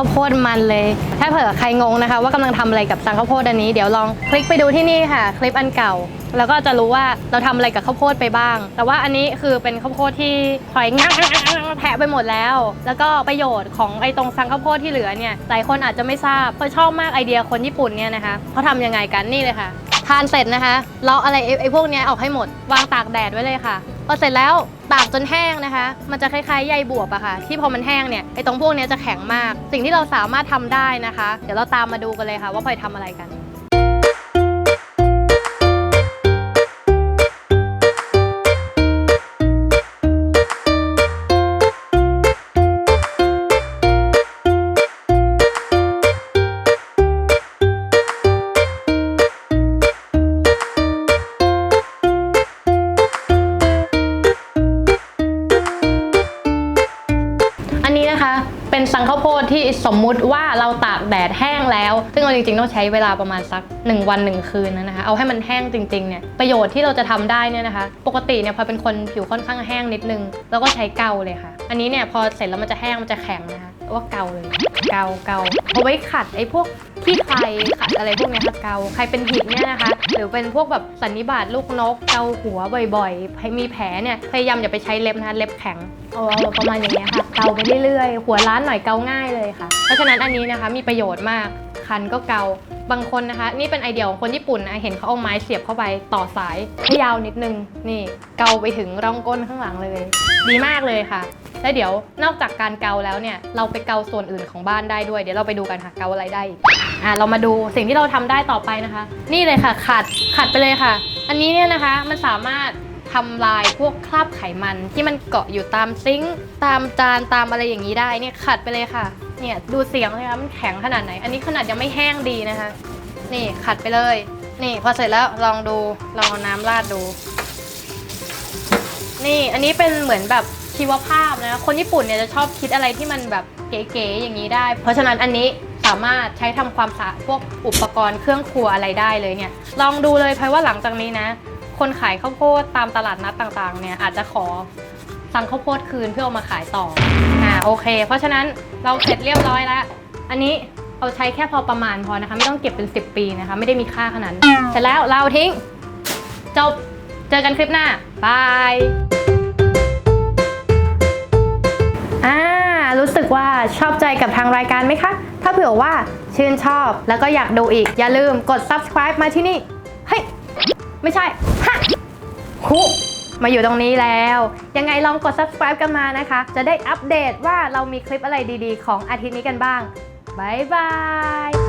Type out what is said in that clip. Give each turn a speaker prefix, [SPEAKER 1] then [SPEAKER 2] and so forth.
[SPEAKER 1] ข้าวโพดมันเลย ถ้าเผื่อใครงงนะคะ ว่ากำลังทำอะไรกับสังข้าวโพดอันนี้เดี๋ยวลองคลิกไปดูที่นี่ค่ะ คลิปอันเก่า แล้วก็จะรู้ว่าเราทำอะไรกับข้าวโพดไปบ้าง แต่ว่าอันนี้คือเป็นข้าวโพดที่ถอยงักแทะไปหมดแล้ว แล้วก็ประโยชน์ของไอ้ตรงสังข้าวโพดที่เหลือเนี่ยหลายคนอาจจะไม่ทราบเพราะชอบมากไอเดียคนญี่ปุ่นเนี่ยนะคะเขาทำยังไงกันนี่เลยค่ะทานเสร็จนะคะเลาะอะไรไอ้ไอ้พวกเนี้ยออกให้หมด วางตากแดดไว้เลยค่ะ พอเสร็จแล้วตากจนแห้งนะคะ มันจะคล้ายๆใยบวบอะค่ะ ที่พอมันแห้งเนี่ยไอ้ตรงพวกเนี้ยจะแข็งมาก สิ่งที่เราสามารถทำได้นะคะ เดี๋ยวเราตามมาดูกันเลยค่ะ ว่าพลอยทำอะไรกัน นะคะ เป็นสังข้าวโพดที่สมมุติว่าเราตากแดดแห้งแล้ว ซึ่งเราจริงๆต้องใช้เวลาประมาณสัก 1 วัน 1 คืนนะคะ เอาให้มันแห้งจริงๆเนี่ยประโยชน์ที่เราจะทำได้เนี่ยนะคะ ปกติเนี่ยพอเป็นคนผิวค่อนข้างแห้งนิดนึง แล้วก็ใช้เกาเลยค่ะ อันนี้เนี่ยพอเสร็จแล้วมันจะแห้งมันจะแข็งนะคะว่าเกาเลยเกาเกาเอาไว้ขัดไอ้พวก ขี้ใครขัดอะไรพวกเนี้ยค่ะเกาใครเป็นหิดเนี่ยนะคะ หรือเป็นพวกแบบสันนิบาตลูกนกเกาหัวบ่อยๆให้มีแผลเนี่ยพยายามอย่าไปใช้เล็บนะคะเล็บแข็งเอาเอาประมาณอย่างเงี้ยค่ะเกาไปเรื่อยๆ หัวร้านหน่อยเกาง่ายเลยค่ะ เพราะฉะนั้นอันนี้นะคะมีประโยชน์มากคันก็เกาบางคนนะคะ นี่เป็นไอเดียของคนญี่ปุ่นนะเห็นเขาเอาไม้เสียบเข้าไปต่อสายให้ยาวนิดนึงนี่เกาไปถึงร่องก้นข้างหลังเลย ดีมากเลยค่ะ และเดี๋ยวนอกจากการเกาแล้วเนี่ยเราไปเกาส่วนอื่นของบ้านได้ด้วย เดี๋ยวเราไปดูกันค่ะเกาอะไรได้อีกอะเรามาดูสิ่งที่เราทำได้ต่อไปนะคะ นี่เลยค่ะขัดขัดไปเลยค่ะ อันนี้เนี่ยนะคะมันสามารถทำลายพวกคราบไขมันที่มันเกาะอยู่ตามซิงค์ตามจานตามอะไรอย่างนี้ได้เนี่ยขัดไปเลยค่ะเนี่ยดูเสียงเลยคะมันแข็งขนาดไหน อันนี้ขนาดยังไม่แห้งดีนะคะ นี่ขัดไปเลย นี่พอเสร็จแล้วลองดูลองเอาน้ำราดดู นี่อันนี้เป็นเหมือนแบบ ชีวภาพนะคนญี่ปุ่นเนี่ยจะชอบคิดอะไรที่มันแบบเก๋ๆอย่างนี้ได้ เพราะฉะนั้นอันนี้สามารถใช้ทำความสะอาดพวกอุปกรณ์เครื่องครัวอะไรได้เลยเนี่ยลองดูเลยเพราะว่าหลังจากนี้นะ คนขายข้าวโพดตามตลาดนัดต่างๆเนี่ยอาจจะขอสั่งข้าวโพดคืนเพื่อเอามาขายต่ออ่าโอเค เพราะฉะนั้นเราเสร็จเรียบร้อยแล้วอันนี้เอาใช้แค่พอประมาณพอนะคะ ไม่ต้องเก็บเป็น 10 ปีนะคะ ไม่ได้มีค่าขนาดนั้นเสร็จแล้วเราทิ้ง จบเจอกันคลิปหน้าบาย อ่ารู้สึกว่าชอบใจกับทางรายการไหมคะ ถ้าเผื่อว่าชื่นชอบแล้วก็อยากดูอีก อย่าลืมกด subscribe มาที่นี่ เฮ้ย ไม่ใช่ฮะคุมาอยู่ตรงนี้แล้ว ยังไงลองกด subscribe กันมานะคะ จะได้อัปเดตว่าเรามีคลิปอะไรดีๆ ของอาทิตย์นี้กันบ้างบ๊ายบาย